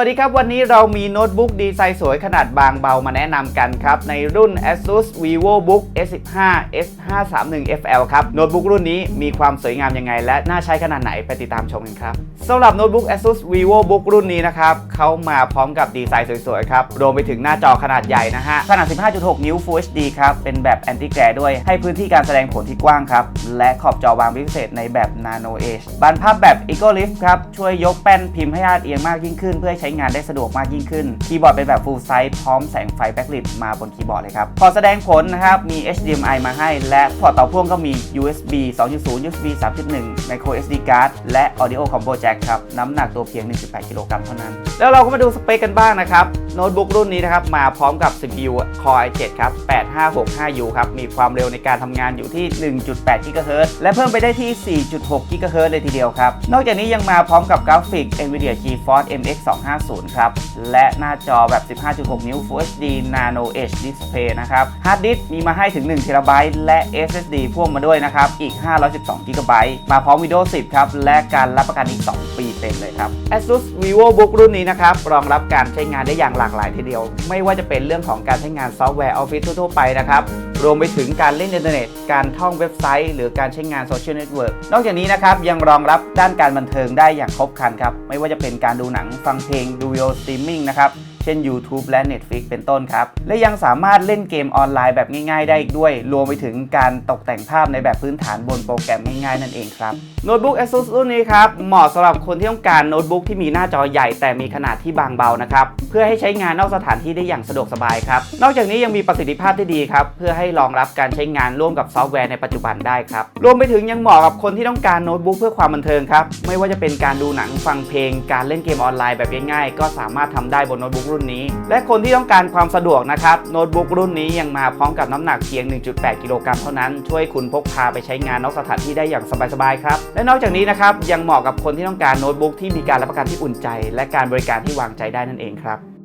วัสดีครับวันนี้เรามีโน้ตบุ๊กดีไซน์สวยขนาดบางเบามาแนะนำกันครับ ในรุ่น ASUS VivoBook S15 S531 FL ครับ โน้ตบุ๊กรุ่นนี้มีความสวยงามยังไง และน่าใช้ขนาดไหนไปติดตามชมกันครับสำหรับโน้ตบุ๊ก ASUS VivoBook รุ่นนี้นะครับเขามาพร้อมกับดีไซน์สวยๆครับ รวมไปถึงหน้าจอขนาดใหญ่นะฮะ ขนาด 15.6 นิ้ว Full HD ครับ เป็นแบบ Anti Glare ด้วยให้พื้นที่การแสดงผลที่กว้างครับ และขอบจอวางพิเศษในแบบ Nano Edge บานพับแบบ Eco Lift ครับช่วยยกแป้นพิมพ์ให้ลาดเอียงมากยิ่งขึ้นเพื่อให้ช้งานได้สะดวกมากยิ่งขึ้น คีย์บอร์ดเป็นแบบ Full Size พร้อมแสงไฟ Backlit มาบนคีย์บอร์ดเลยครับ พอแสดงผลนะครับ มี HDMI มาให้ และพอร์ตต่อพ่วงก็มี USB 2.0 USB 3.1 Micro SD card และ Audio Combo Jack ครับ น้ำหนักตัวเพียง 1.8 กิโลกรัมเท่านั้น แล้วเราก็มาดูสเปคกันบ้างนะครับ โน้ตบุ๊กรุ่นนี้นะครับ มาพร้อมกับ CPU Core i7 ครับ 8565U ครับ มีความเร็วในการทำงานอยู่ที่ 1.8 GHz และเพิ่มไปได้ที่ 4.6 GHz เลยทีเดียวครับ นอกจากนี้ยังมาพร้อมกับกราฟิก NVIDIA GeForce MX 250 ครับ และหน้าจอแบบ 15.6 นิ้ว Full HD Nano Edge Display นะครับฮาร์ดดิสมีมาให้ถึง1 TB และ SSD พ่วงมาด้วยนะครับ อีก 512 GB มาพร้อม Windows 10 ครับ และการรับประกันอีก 2 ปีเต็มเลยครับ ASUS VivoBook รุ่นนี้นะครับ รองรับการใช้งานได้อย่างหลากหลายทีเดียว ไม่ว่าจะเป็นเรื่องของการใช้งานซอฟต์แวร์ออฟฟิศทั่วๆไปนะครับรวมไปถึงการเล่นอินเทอร์เน็ต การท่องเว็บไซต์ หรือการใช้งานโซเชียลเน็ตเวิร์กนอกจากนี้นะครับ ยังรองรับด้านการบันเทิงได้อย่างครบครันครับ ไม่ว่าจะเป็นการดูหนังฟังเพลงดูวิดีโอสตรีมมิ่งนะครับ ช่น YouTube และ Netflix เป็นต้นครับ และยังสามารถเล่นเกมออนไลน์แบบง่ายๆ ได้อีกด้วย รวมไปถึงการตกแต่งภาพในแบบพื้นฐานบนโปรแกรมง่ายๆ นั่นเองครับโน้ตบุ๊ก ASUS รุ่นนี้ครับเหมาะสำหรับคนที่ต้องการโน้ตบุ๊กที่มีหน้าจอใหญ่แต่มีขนาดที่บางเบานะครับเพื่อให้ใช้งานนอกสถานที่ได้อย่างสะดวกสบายครับนอกจากนี้ยังมีประสิทธิภาพที่ดีครับเพื่อให้รองรับการใช้งานร่วมกับซอฟต์แวร์ในปัจจุบันได้ครับรวมไปถึงยังเหมาะกับคนที่ต้องการโน้ตบุ๊กเพื่อความบันเทิงครับไม่ว่าจะเป็นการดูหนังฟังเพลง การเล่นเกมออนไลน์แบบง่ายๆ ก็สามารถทำได้บนโน้ตบุ๊กรุ่นนี้ และคนที่ต้องการความสะดวกนะครับโน้ตบุ๊กรุ่นนี้ยังมาพร้อมกับน้ำหนักเพียง 1.8 กิโลกรัมเท่านั้น ช่วยคุณพกพาไปใช้งานนอกสถานที่ได้อย่างสบายๆครับและนอกจากนี้นะครับยังเหมาะกับคนที่ต้องการโน้ตบุ๊กที่มีการรับประกันที่อุ่นใจ และการบริการที่วางใจได้นั่นเองครับ